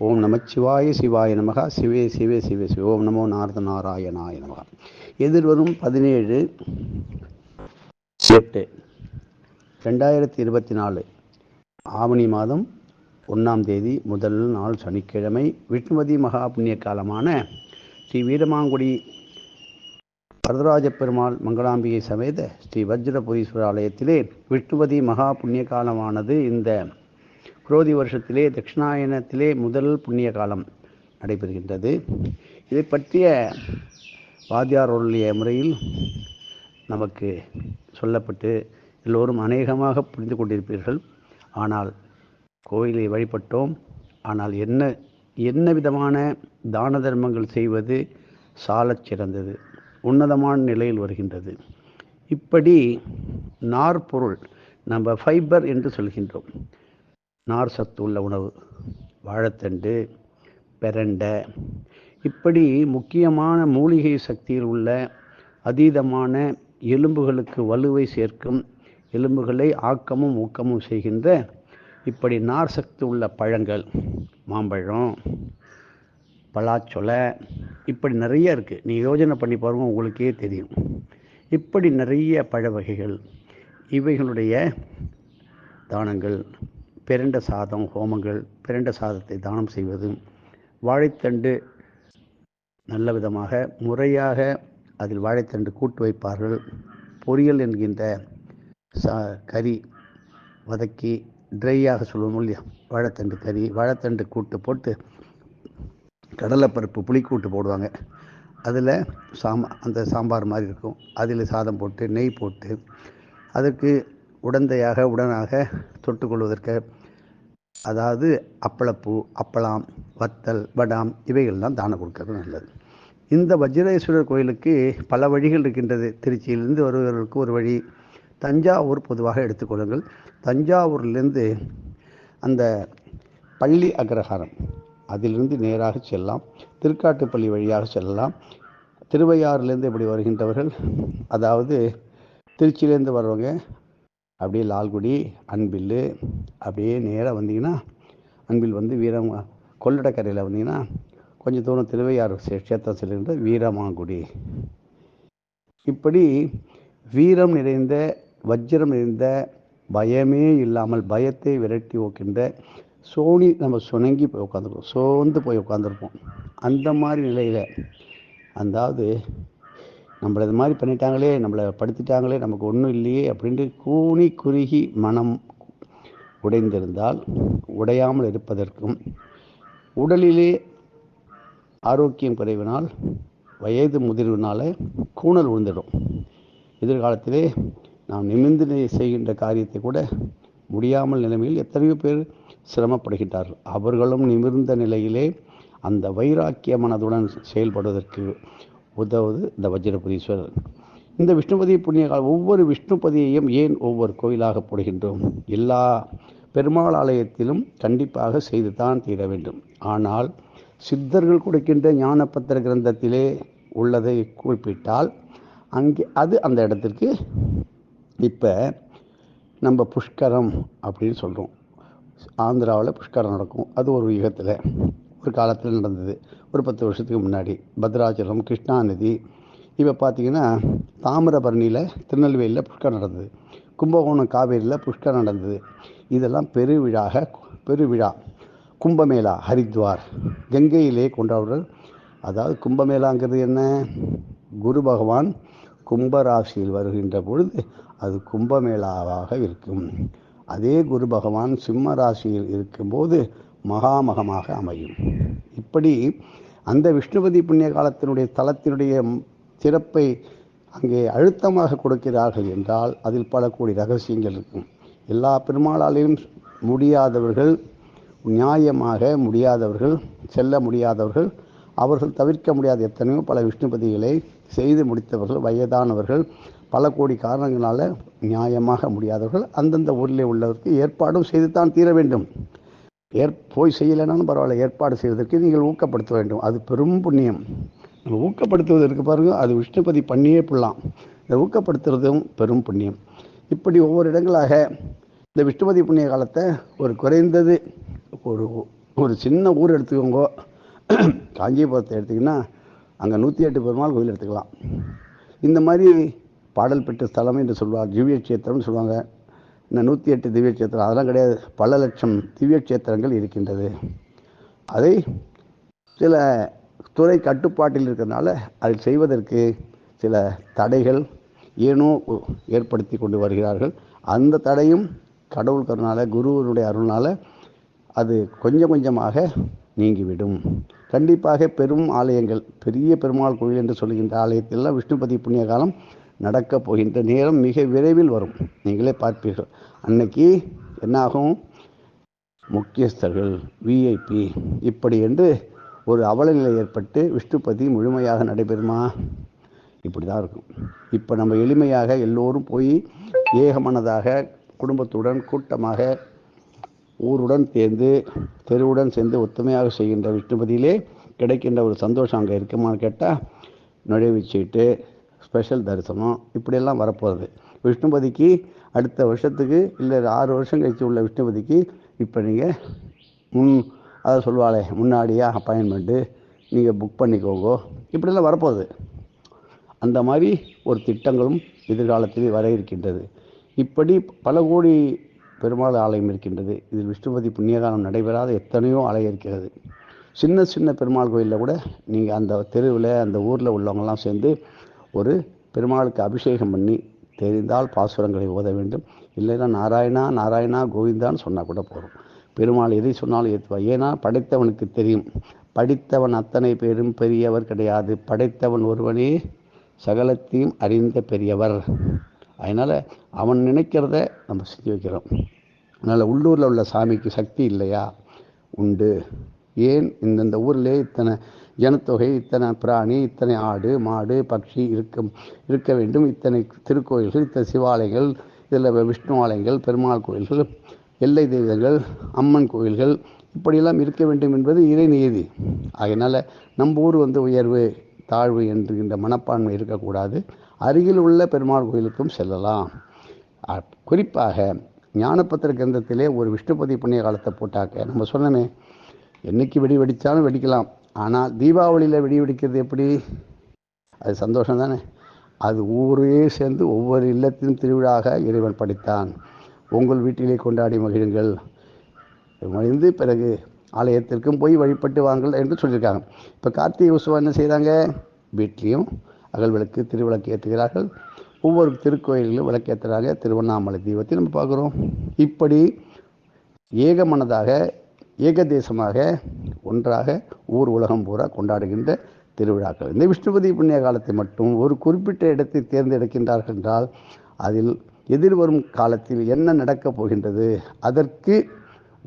ஓம் நமச்சிவாய சிவாய நமக. சிவே சிவே சிவே சிவ. ஓம் நமோ நாரத நாராயணாய நமக. எதிர்வரும் பதினேழு எட்டு ரெண்டாயிரத்தி இருபத்தி நாலு ஆவணி மாதம் ஒன்றாம் தேதி முதல் நாள் சனிக்கிழமை விஷ்ணுமதி மகா புண்ணிய காலமான ஸ்ரீ வீரமாங்குடி வரதராஜ பெருமாள் மங்களாம்பிகை சமேத ஸ்ரீ வஜ்ரபுரீஸ்வரர் ஆலயத்திலே விஷ்ணுபதி மகா புண்ணிய காலமானது இந்த குரோதி வருஷத்திலே தட்சிணாயனத்திலே முதல் புண்ணிய காலம் நடைபெறுகின்றது. இதை பற்றிய வாத்தியாருடைய முறையில் நமக்கு சொல்லப்பட்டு எல்லோரும் அநேகமாக புரிந்து கொண்டிருப்பீர்கள். ஆனால் கோயிலை வழிபட்டோம். ஆனால் என்ன என்ன விதமான தான தர்மங்கள் செய்வது சாலச் சிறந்தது. உன்னதமான நிலையில் வருகின்றது. இப்படி நார்பொருள் நம்ம ஃபைபர் என்று சொல்கின்றோம். நார் சத்து உள்ள உணவு வாழைத்தண்டு பெரண்டை. இப்படி முக்கியமான மூலிகை சக்தியில் உள்ள அதீதமான எலும்புகளுக்கு வலுவை சேர்க்கும் எலும்புகளை ஆக்கமும் ஊக்கமும் செய்கின்ற இப்படி நார் சக்தி உள்ள பழங்கள் மாம்பழம் பலாச்சொலை இப்படி நிறைய இருக்குது நீ யோஜனை பண்ணி பாருங்க உங்களுக்கே தெரியும். இப்படி நிறைய பழ வகைகள் இவைகளுடைய தானங்கள் பிரண்ட சாதம் ஹோமங்கள் பிரண்ட சாதத்தை தானம் செய்வது வாழைத்தண்டு நல்ல விதமாக முறையாக அதில் வாழைத்தண்டு கூட்டு வைப்பார்கள். பொரியல் என்கின்ற சா கறி வதக்கி ட்ரையாக சொல்லுவோம் இல்லையா? வாழைத்தண்டு கறி வாழைத்தண்டு கூட்டு போட்டு கடலைப்பருப்பு புளிக்கூட்டு போடுவாங்க. அதில் சாம் அந்த சாம்பார் மாதிரி இருக்கும். அதில் சாதம் போட்டு நெய் போட்டு அதுக்கு உடந்தையாக உடனாக தொட்டுக்கொள்வதற்கு அதாவது அப்பளப்பூ அப்பளம் வத்தல் வடாம் இவைகள்லாம் தானம் கொடுக்கறது நல்லது. இந்த வஜ்ரேஸ்வரர் கோயிலுக்கு பல வழிகள் இருக்கின்றது. திருச்சியிலிருந்து வருபவர்களுக்கு ஒரு வழி தஞ்சாவூர் பொதுவாக எடுத்துக்கொள்ளுங்கள் தஞ்சாவூர்லேருந்து அந்த பள்ளி அக்ரஹாரம் அதிலிருந்து நேராக செல்லலாம். திருக்காட்டுப்பள்ளி வழியாக செல்லலாம். திருவையாறுலேருந்து இப்படி வருகின்றவர்கள் அதாவது திருச்சியிலேருந்து வர்றவங்க அப்படியே லால்குடி அன்பில் அப்படியே நேராக வந்தீங்கன்னா அன்பில் வந்து வீரம் கொள்ளடக்கரையில் வந்தீங்கன்னா கொஞ்சம் தூரம் திருவையாறு கஷேத்திரம் செல்கின்ற வீரமாங்குடி இப்படி வீரம் நிறைந்த வஜ்ரம் நிறைந்த பயமே இல்லாமல் பயத்தை விரட்டி ஓக்கின்ற சோனி நம்ம சுணங்கி போய் உட்காந்துருப்போம் சோர்ந்து போய் உட்காந்துருப்போம் அந்த மாதிரி நிலையில் அதாவது நம்மளை இது மாதிரி பண்ணிட்டாங்களே நம்மளை படுத்திட்டாங்களே நமக்கு ஒன்றும் இல்லையே அப்படின்ட்டு கூனி குறுகி மனம் உடைந்திருந்தால் உடையாமல் இருப்பதற்கும் உடலிலே ஆரோக்கியம் குறைவினால் வயது முதிர்வினால் கூணல் விழுந்துடும் எதிர்காலத்திலே நாம் நிமிர்ந்து செய்கின்ற காரியத்தை கூட முடியாமல் நிலைமையில் எத்தனையோ பேர் சிரமப்படுகின்றார்கள். அவர்களும் நிமிர்ந்த நிலையிலே அந்த வைராக்கிய மனதுடன் செயல்படுவதற்கு உதவுது இந்த வஜ்ரபுரீஸ்வரர் இந்த விஷ்ணுபதி புண்ணிய காலம் ஒவ்வொரு விஷ்ணுபதியையும் ஏன் ஒவ்வொரு கோயிலாக போடுகின்றோம்? எல்லா பெருமாள் ஆலயத்திலும் கண்டிப்பாக செய்து தான் தீர வேண்டும். ஆனால் சித்தர்கள் கொடுக்கின்ற ஞானபத்திர கிரந்தத்திலே உள்ளதை குறிப்பிட்டால் அங்கே அது அந்த இடத்திற்கு இப்போ நம்ம புஷ்கரம் அப்படின்னு சொல்கிறோம் ஆந்திராவில் புஷ்கரம் நடக்கும். அது ஒரு யுகத்தில். ஒரு காலத்தில் நடந்தது. ஒரு பத்து வருஷத்துக்கு முன்னாடி. பத்ராச்சலம் கிருஷ்ணா நதி. இப்போ பார்த்தீங்கன்னா தாமிரபரணியில் திருநெல்வேலியில் புஷ்கர் நடந்தது. கும்பகோணம் காவேரியில் புஷ்கர் நடந்தது. இதெல்லாம் பெருவிழாக பெருவிழா. கும்பமேளா ஹரித்வார். கங்கையிலே கொண்டாடுறது அதாவது கும்பமேளாங்கிறது என்ன? குரு பகவான் கும்பராசியில் வருகின்ற பொழுது அது கும்பமேளாவாக இருக்கும். அதே குரு பகவான் சிம்ம ராசியில் இருக்கும்போது மகாமகமாக அமையும். இப்படி அந்த விஷ்ணுபதி புண்ணிய காலத்தினுடைய தலத்தினுடைய சிறப்பை அங்கே அழுத்தமாக கொடுக்கிறார்கள் என்றால் அதில் பல கோடி ரகசியங்கள் இருக்கும். எல்லா பெருமாளாலையும் முடியாதவர்கள் நியாயமாக முடியாதவர்கள் செல்ல முடியாதவர்கள் அவர்கள் தவிர்க்க முடியாத எத்தனையோ பல விஷ்ணுபதிகளை செய்து முடித்தவர்கள் வயதானவர்கள் பல கோடி காரணங்களால் நியாயமாக முடியாதவர்கள் அந்தந்த ஊரில் உள்ளவருக்கு ஏற்பாடும் செய்து தான் தீர வேண்டும். ஏற் போய் செய்யலைனாலும் பரவாயில்ல. ஏற்பாடு செய்வதற்கு நீங்கள் ஊக்கப்படுத்த வேண்டும். அது பெரும் புண்ணியம். ஊக்கப்படுத்துவதற்கு பாருங்கள் அது விஷ்ணுபதி பண்ணியே போடலாம். இந்த ஊக்கப்படுத்துறதும் பெரும் புண்ணியம். இப்படி ஒவ்வொரு இடங்களாக இந்த விஷ்ணுபதி புண்ணிய காலத்தை ஒரு குறைந்தது ஒரு ஒரு சின்ன ஊர் எடுத்துக்கோங்க. காஞ்சிபுரத்தை எடுத்திங்கன்னா அங்கே நூற்றி எட்டு பெருமாள் கோயில் எடுத்துக்கலாம். இந்த மாதிரி பாடல் பெற்ற ஸ்தலம் என்று சொல்வார். ஜீவிய கஷேத்திரம்னு சொல்லுவாங்க இந்த நூற்றி எட்டு திவ்ய கஷேத்திரம் அதெல்லாம் கிடையாது. பல லட்சம் திவ்ய கஷேத்திரங்கள் இருக்கின்றது. அதை சில துறை கட்டுப்பாட்டில் இருக்கிறதுனால அதை செய்வதற்கு சில தடைகள் ஏனோ ஏற்படுத்தி கொண்டு வருகிறார்கள். அந்த தடையும் கடவுள் கருணால குருவனுடைய அருள்னால அது கொஞ்சம் கொஞ்சமாக நீங்கிவிடும். கண்டிப்பாக பெரும் ஆலயங்கள் பெரிய பெருமாள் கோயில் என்று சொல்கின்ற ஆலயத்திலெல்லாம் விஷ்ணுபதி புண்ணிய காலம் நடக்கப் போகின்ற நேரம் மிக விரைவில் வரும். நீங்களே பார்ப்பீர்கள். அன்னைக்கு என்னாகும்? முக்கியஸ்தர்கள் விஐபி இப்படி என்று ஒரு அவலநிலை ஏற்பட்டு விஷ்ணுபதி முழுமையாக நடைபெறுமா? இப்படி தான் இருக்கும். இப்போ நம்ம எளிமையாக எல்லோரும் போய் ஏகமனதாக குடும்பத்துடன் கூட்டமாக ஊருடன் சேர்ந்து தெருவுடன் சேர்ந்து ஒத்துமையாக செய்கின்ற விஷ்ணுபதியிலே கிடைக்கின்ற ஒரு சந்தோஷம் அங்கே இருக்குமான்னு கேட்டால் நுழைவுச்சீட்டு ஸ்பெஷல் தரிசனம் இப்படியெல்லாம் வரப்போகுது. விஷ்ணுபதிக்கு அடுத்த வருஷத்துக்கு இல்லை ஆறு வருஷம் கழிச்சு உள்ள விஷ்ணுபதிக்கு இப்போ நீங்கள் முன் அதை சொல்லுவாளே முன்னாடியே அப்பாயின்மெண்ட்டு நீங்கள் புக் பண்ணிக்கோங்க. இப்படியெல்லாம் வரப்போகுது. அந்த மாதிரி ஒரு திட்டங்களும் எதிர்காலத்தில் வர இருக்கின்றது. இப்படி பல கோடி பெருமாள் ஆலயம் இருக்கின்றது. இதில் விஷ்ணுபதி புண்ணியகாலம் நடைபெறாத எத்தனையோ ஆலயம் இருக்கிறது. சின்ன சின்ன பெருமாள் கோயிலில் கூட நீங்கள் அந்த தெருவில் அந்த ஊரில் உள்ளவங்கெல்லாம் சேர்ந்து ஒரு பெருமாளுக்கு அபிஷேகம் பண்ணி தெரிந்தால் பாசுரங்களை ஓத வேண்டும். இல்லைன்னா நாராயணா நாராயணா கோவிந்தான்னு சொன்னால் கூட போதும் பெருமாள் எதை சொன்னாலும் ஏற்றுவார் ஏன்னா படைத்தவனுக்கு தெரியும். படித்தவன் அத்தனை பேரும் பெரியவர் கிடையாது. படைத்தவன் ஒருவனே சகலத்தையும் அறிந்த பெரியவர். அதனால் அவன் நினைக்கிறத நம்ம செஞ்சு வைக்கிறோம். அதனால் உள்ளூரில் உள்ள சாமிக்கு சக்தி இல்லையா? உண்டு. ஏன்? இந்தந்த ஊரிலே இத்தனை ஜனத்தொகை இத்தனை பிராணி இத்தனை ஆடு மாடு பட்சி இருக்க இருக்க வேண்டும். இத்தனை திருக்கோயில்கள் இத்தனை சிவாலயங்கள் இதில் விஷ்ணு ஆலயங்கள் பெருமாள் கோயில்கள் எல்லை தெய்வங்கள் அம்மன் கோயில்கள் இப்படியெல்லாம் இருக்க வேண்டும் என்பது இறை நியதி. அதனால் நம்ம ஊர் வந்து உயர்வு தாழ்வு என்கின்ற மனப்பான்மை இருக்கக்கூடாது. அருகில் உள்ள பெருமாள் கோயிலுக்கும் செல்லலாம். குறிப்பாக ஞானபத்திர கிரந்தத்திலே ஒரு விஷ்ணுபதி புண்ணிய காலத்தை போட்டாக்க நம்ம சொன்னோமே என்னைக்கு வெடி வெடித்தாலும் வெடிக்கலாம். ஆனால் தீபாவளியில் வெடி வெடிக்கிறது எப்படி? அது சந்தோஷம் தானே அது ஊரே சேர்ந்து ஒவ்வொரு இல்லத்திலும் திருவிழாக இறைவன் படைத்தான். உங்கள் வீட்டிலே கொண்டாடி மகிழுங்கள். மகிழ்ந்து பிறகு ஆலயத்திற்கும் போய் வழிபட்டு வாங்கல் என்று சொல்லியிருக்காங்க. இப்போ கார்த்திகை உற்சவம் என்ன செய்கிறாங்க வீட்லேயும் அகல் விளக்கு திருவிளக்கு ஏற்றுகிறார்கள். ஒவ்வொரு திருக்கோயில்களும் விளக்கேற்றுறாங்க திருவண்ணாமலை தீபத்தை நம்ம பார்க்குறோம். இப்படி ஏகமனதாக ஏகதேசமாக ஏக தேசமாக ஒன்றாக ஊர் உலகம் பூரா கொண்டாடுகின்ற திருவிழாக்கள். இந்த விஷ்ணுபதி புண்ணிய காலத்தை மட்டும் ஒரு குறிப்பிட்ட இடத்தை தேர்ந்தெடுக்கின்றார்கள் என்றால் அதில் எதிர்வரும் காலத்தில் என்ன நடக்கப் போகின்றது அதற்கு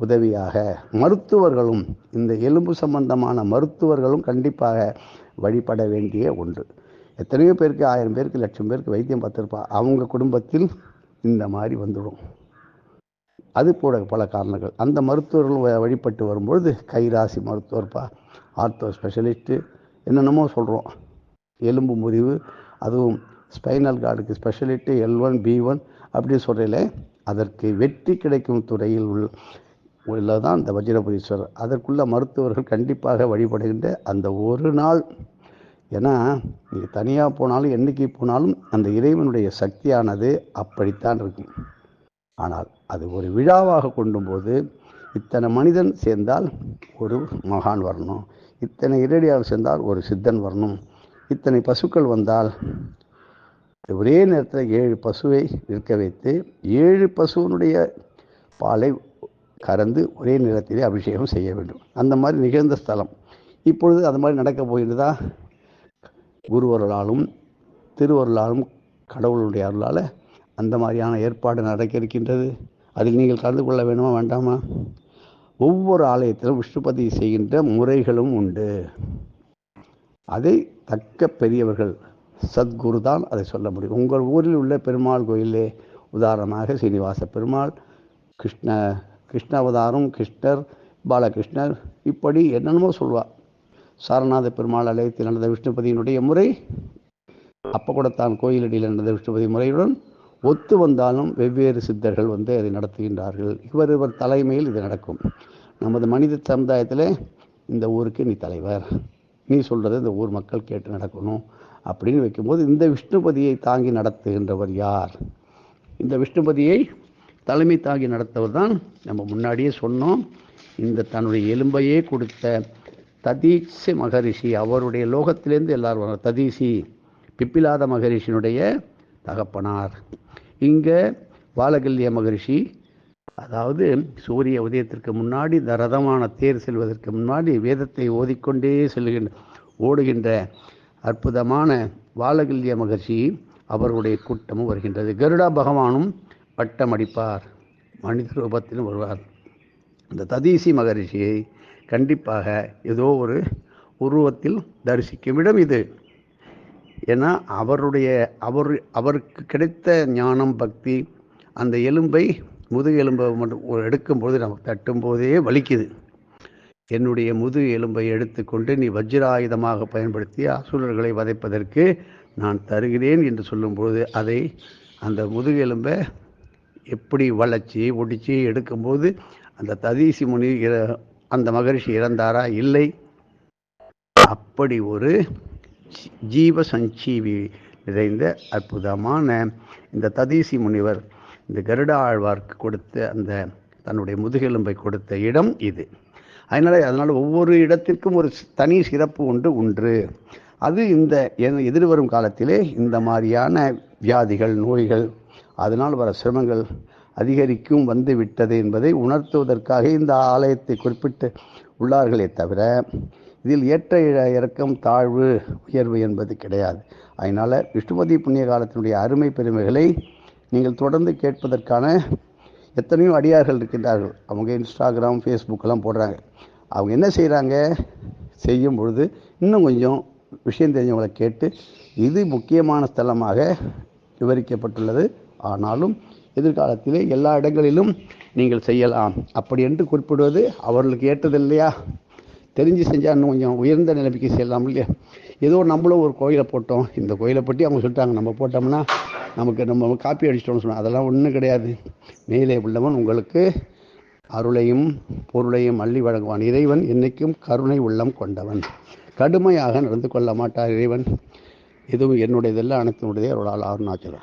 உதவியாக மருத்துவர்களும் இந்த எலும்பு சம்பந்தமான மருத்துவர்களும் கண்டிப்பாக வழிபட வேண்டிய ஒன்று. எத்தனையோ பேருக்கு ஆயிரம் பேருக்கு லட்சம் பேருக்கு வைத்தியம் பார்த்துருப்பா அவங்க குடும்பத்தில் இந்த மாதிரி வந்துடும். அது போல பல காரணங்கள். அந்த மருத்துவர்கள் வழிபட்டு வரும்பொழுது கைராசி மருத்துவர்ப்பா ஆர்த்தோ ஸ்பெஷலிஸ்ட்டு என்னென்னமோ சொல்கிறோம் எலும்பு முறிவு அதுவும் ஸ்பைனல் கார்டுக்கு speciality L one P one அப்படி சொல்கிறீங்களே அதற்கு வெற்றி கிடைக்கும் துறையில் உள்ள உள்ளதான் இந்த வஜ்ரபுரீஸ்வரர். அதற்குள்ள மருத்துவர்கள் கண்டிப்பாக வழிபடுகின்ற அந்த ஒரு நாள். ஏன்னா நீங்கள் தனியாக போனாலும் என்றைக்கு போனாலும் அந்த இறைவனுடைய சக்தியானது அப்படித்தான் இருக்கும். ஆனால் அது ஒரு விழாவாக கொண்டும்போது இத்தனை மனிதன் சேர்ந்தால் ஒரு மகான் வரணும். இத்தனை இரடியார் சேர்ந்தால் ஒரு சித்தன் வரணும். இத்தனை பசுக்கள் வந்தால் ஒரே நேரத்தில் ஏழு பசுவை நிற்க வைத்து ஏழு பசுவனுடைய பாலை கறந்து ஒரே நேரத்திலே அபிஷேகம் செய்ய வேண்டும். அந்த மாதிரி நிகழ்ந்த ஸ்தலம். இப்பொழுது அது மாதிரி நடக்கப் போகிறதா குருவர்களாலும் திருவருளாலும் கடவுளுடைய அருளால் அந்த மாதிரியான ஏற்பாடு நடக்க இருக்கின்றது அதில் நீங்கள் கலந்து கொள்ள வேணுமா வேண்டாமா? ஒவ்வொரு ஆலயத்திலும் விஷ்ணுபதி செய்கின்ற முறைகளும் உண்டு. அதை தக்க பெரியவர்கள் சத்குரு தான் அதை சொல்ல முடியும். உங்கள் ஊரில் உள்ள பெருமாள் கோயிலே உதாரணமாக சீனிவாச பெருமாள் கிருஷ்ண கிருஷ்ணாவதாரம் கிருஷ்ணர் பாலகிருஷ்ணர் இப்படி என்னென்னமோ சொல்வார் சாரநாத பெருமாள் ஆலயத்தில் நடந்த விஷ்ணுபதியினுடைய முறை அப்போ கூட தான் கோயிலடியில் நடந்த விஷ்ணுபதி முறையுடன் ஒத்து வந்தாலும் வெவ்வேறு சித்தர்கள் வந்து அதை நடத்துகின்றார்கள். இவர் இவர் தலைமையில் இது நடக்கும். நமது மனித சமுதாயத்தில் இந்த ஊருக்கு நீ தலைவர். நீ சொல்கிறத இந்த ஊர் மக்கள் கேட்டு நடக்கணும் அப்படின்னு வைக்கும்போது இந்த விஷ்ணுபதியை தாங்கி நடத்துகின்றவர் யார்? இந்த விஷ்ணுபதியை தலைமை தாங்கி நடத்தவர் தான் நம்ம முன்னாடியே சொன்னோம். இந்த தன்னுடைய எலும்பையே கொடுத்த ததீசி மகரிஷி அவருடைய லோகத்திலேருந்து எல்லாரும் வர ததீசி பிப்பிலாத மகரிஷினுடைய தகப்பனார். இங்கே பாலகல்ய மகரிஷி அதாவது சூரிய உதயத்திற்கு முன்னாடி இந்த ரதமான தேர் செல்வதற்கு முன்னாடி வேதத்தை ஓதிக்கொண்டே செல்கின்ற ஓடுகின்ற அற்புதமான வாலகல்ய மகர்ஷி அவருடைய கூட்டமும் வருகின்றது. கருடா பகவானும் வட்டம் அடிப்பார் மனித ரூபத்திலும் வருவார். இந்த ததீசி மகரிஷியை கண்டிப்பாக ஏதோ ஒரு உருவத்தில் தரிசிக்கும் இடம் இது. ஏன்னா அவருடைய அவர் அவருக்கு கிடைத்த ஞானம் பக்தி அந்த எலும்பை முதுகு எலும்பை மட்டும் எடுக்கும்போது நமக்கு தட்டும்போதே வலிக்குது. என்னுடைய முது எலும்பை எடுத்துக்கொண்டு நீ வஜ்ராயுதமாக பயன்படுத்தி அசுரர்களை வதைப்பதற்கு நான் தருகிறேன் என்று சொல்லும்போது அதை அந்த முதுகு எலும்பை எப்படி வளைச்சி ஒடிச்சு எடுக்கும்போது அந்த ததீசி முனி இற- அந்த மகரிஷி இறந்தாரா இல்லை? அப்படி ஒரு ஜீவ சஞ்சீவி நிறைந்த அற்புதமான இந்த ததீசி முனிவர் இந்த கருட ஆழ்வார்க்கு கொடுத்த அந்த தன்னுடைய முதுகெலும்பை கொடுத்த இடம் இது. அதனால் அதனால் ஒவ்வொரு இடத்திற்கும் ஒரு தனி சிறப்பு ஒன்று உண்டு. அது இந்த எதிர்வரும் காலத்திலே இந்த மாதிரியான வியாதிகள் நோய்கள் அதனால் வர சிரமங்கள் அதிகரிக்கும் வந்து விட்டது என்பதை உணர்த்துவதற்காக இந்த ஆலயத்தை குறிப்பிட்டு உள்ளார்களே தவிர இதில் ஏற்ற இறக்கம் தாழ்வு உயர்வு என்பது கிடையாது. அதனால் விஷ்ணுபதி புண்ணிய காலத்தினுடைய அருமை பெருமைகளை நீங்கள் தொடர்ந்து கேட்பதற்கான எத்தனையோ அடியார்கள் இருக்கின்றார்கள். அவங்க இன்ஸ்டாகிராம் ஃபேஸ்புக்கெல்லாம் போடுறாங்க. அவங்க என்ன செய்கிறாங்க செய்யும் பொழுது இன்னும் கொஞ்சம் விஷயம் தெரிஞ்சவங்களை கேட்டு இது முக்கியமான ஸ்தலமாக விவரிக்கப்பட்டுள்ளது. ஆனாலும் எதிர்காலத்திலே எல்லா இடங்களிலும் நீங்கள் செய்யலாம். அப்படி என்று குறிப்பிடுவது அவர்களுக்கு ஏற்றது இல்லையா? தெரிஞ்சு செஞ்சால் இன்னும் கொஞ்சம் உயர்ந்த நிலைமைக்கு செல்லலாம் இல்லையா? ஏதோ நம்மளும் ஒரு கோயிலை போட்டோம். இந்த கோயிலை பற்றி அவங்க சொல்லிட்டாங்க. நம்ம போட்டோம்னா நமக்கு நம்ம காப்பி அடிச்சிட்டோம்னு சொன்னோம் அதெல்லாம் ஒன்றும் கிடையாது. மேலே உள்ளவன் உங்களுக்கு அருளையும் பொருளையும் அள்ளி வழங்குவான். இறைவன் என்னைக்கும் கருணை உள்ளம் கொண்டவன். கடுமையாக நடந்து கொள்ள மாட்டார் இறைவன். எதுவும் என்னுடையதெல்லாம் அனைத்தினுடைய அருளால் அருணாச்சலம்